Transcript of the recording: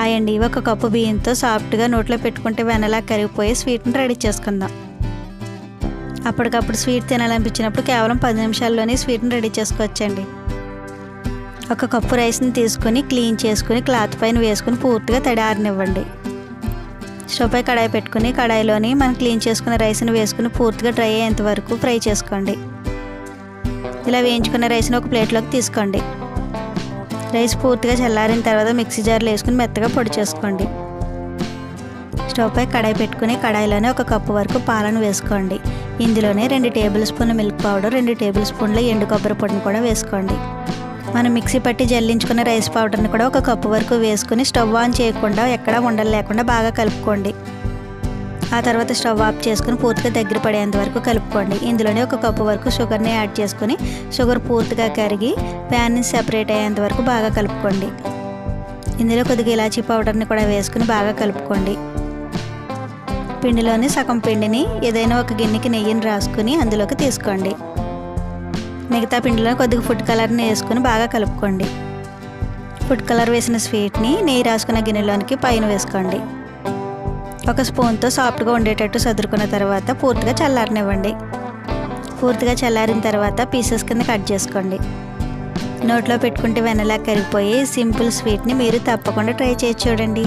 Hi అండి ఒక cup బియ్యంతో సాఫ్ట్గా నోట్లో పెట్టుకుంటే వెనలా కరిగిపోయి స్వీట్ని రెడీ చేసుకుందాం. అప్పటికప్పుడు స్వీట్ తినాలనిపించినప్పుడు కేవలం పది నిమిషాల్లోనే స్వీట్ని రెడీ చేసుకోవచ్చండి. ఒక కప్పు రైస్ని తీసుకొని క్లీన్ చేసుకుని క్లాత్ పైన వేసుకుని పూర్తిగా తడి ఆరనివ్వండి. స్టవ్ పై కడాయి పెట్టుకుని కడాయిలోని మనం క్లీన్ చేసుకున్న రైస్ని వేసుకుని పూర్తిగా డ్రై అయ్యేంత వరకు ఫ్రై చేసుకోండి. ఇలా వేయించుకున్న రైస్ని ఒక ప్లేట్లోకి తీసుకోండి. రైస్ పూర్తిగా చల్లారిన తర్వాత మిక్సీ జార్లో వేసుకుని మెత్తగా పొడి చేసుకోండి. స్టవ్ పై కడాయి పెట్టుకుని కడాయిలోనే ఒక కప్పు వరకు పాలను వేసుకోండి. ఇందులోనే రెండు టేబుల్ స్పూన్ల మిల్క్ పౌడర్ రెండు టేబుల్ స్పూన్ల ఎండు కొబ్బరి పొడిని కూడా వేసుకోండి. మనం మిక్సీ పట్టి జల్లించుకున్న రైస్ పౌడర్ని కూడా ఒక కప్పు వరకు వేసుకుని స్టవ్ ఆన్ చేయకుండా ఎక్కడా ఉండలు లేకుండా బాగా కలుపుకోండి. ఆ తర్వాత స్టవ్ ఆఫ్ చేసుకుని పూర్తిగా దగ్గర పడేంత వరకు కలుపుకోండి. ఇందులోనే ఒక కప్పు వరకు షుగర్ని యాడ్ చేసుకుని షుగర్ పూర్తిగా కరిగి ప్యాన్ని సెపరేట్ అయ్యేంత వరకు బాగా కలుపుకోండి. ఇందులో కొద్దిగా ఇలాచీ పౌడర్ని కూడా వేసుకుని బాగా కలుపుకోండి. పిండిలోని సగం పిండిని ఏదైనా ఒక గిన్నెకి నెయ్యిని రాసుకుని అందులోకి తీసుకోండి. మిగతా పిండిలో కొద్దిగా ఫుడ్ కలర్ని వేసుకుని బాగా కలుపుకోండి. ఫుడ్ కలర్ వేసిన స్వీట్ని నెయ్యి రాసుకున్న గిన్నెలోనికి పైన వేసుకోండి. ఒక స్పూన్తో సాఫ్ట్గా ఉండేటట్టు సదురుకున్న తర్వాత పూర్తిగా చల్లారనివ్వండి. పూర్తిగా చల్లారిన తర్వాత పీసెస్ కింద కట్ చేసుకోండి. నోట్లో పెట్టుకుంటే వెనలా కరిగిపోయి సింపుల్ స్వీట్ని మీరు తప్పకుండా ట్రై చేసి చూడండి.